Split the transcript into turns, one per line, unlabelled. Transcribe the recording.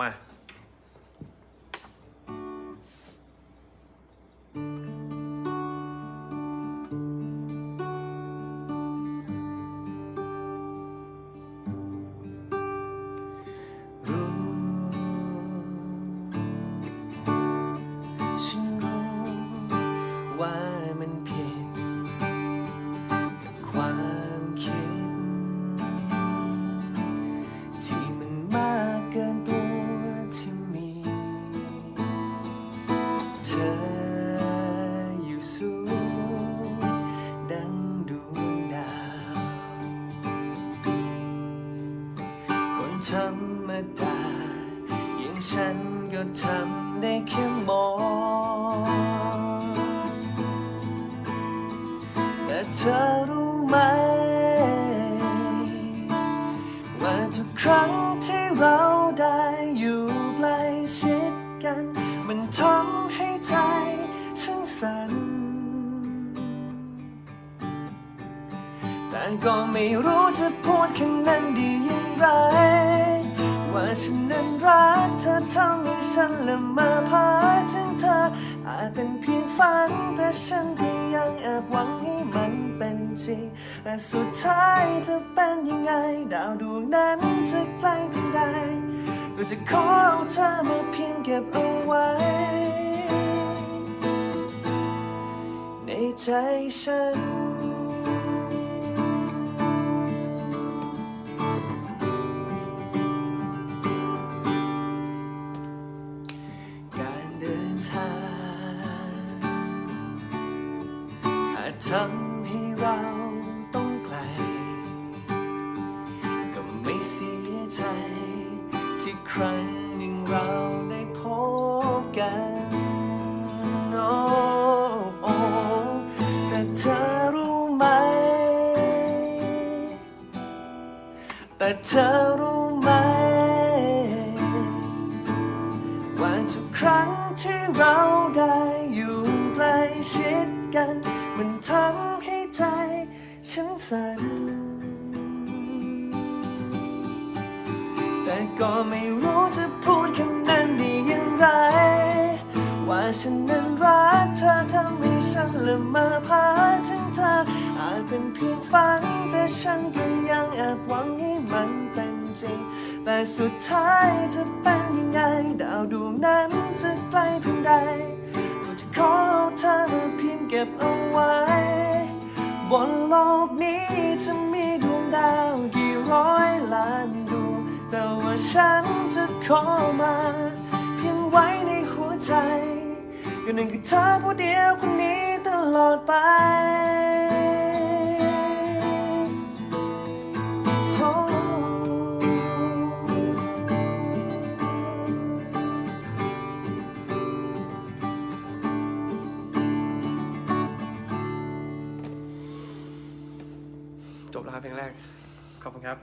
มา
เธออยู่สูงดังดวงดาว คนธรรมดาอย่างฉันก็ทำได้แค่มอง แต่เธอรู้ไหม ว่าทุกครั้งที่เราได้ สัน แต่ก็ไม่รู้จะพูดแค่นั้นดีอย่างไร ว่าฉันนั้นรักเธอทำให้ฉันละมาพาถึงเธอ อาจเป็นเพียงฝัน แต่ฉันก็ยังแอบหวังให้มันเป็นจริง แต่สุดท้ายจะเป็นยังไง ดาวดวงนั้นจะไกล้เพียงใดก็จะขอเอาเธอมาเพียงเก็บเอาไว้ ใจฉัน การเดินทางอาจทำให้เราต้องไกล ก็ไม่เสียใจที่ครั้งหนึ่งเราได้พบกัน ธอรู้ไหม แต่เธอรู้ไหม ว่าทุกครั้งที่เราได้อยู่ใกล้ชิดกัน มันทำให้ใจฉันสั่นแต่ก็ไม่รู้จะพูดคำนั้นได้อย่างไร ฉันนั้นรักเธอทำให้ฉันละเมาพาถึงเธอ อาจเป็นเพียงฝัน แต่ฉันก็ยังแอบหวังให้มันเป็นจริง แต่สุดท้ายจะเป็นยังไง ดาวดวงนั้นจะไกลเพียงใดก็จะขอเอาเธอเพียงเก็บเอาไว้ บนโลกนี้จะมีดวงดาวกี่ร้อยล้านดวงแต่ว่าฉันจะขอมา ก็นั่นคือเธอผู้เดียวคนนี้ตลอดไป
จบแล้วครับเพลงแรก ขอบคุณครับ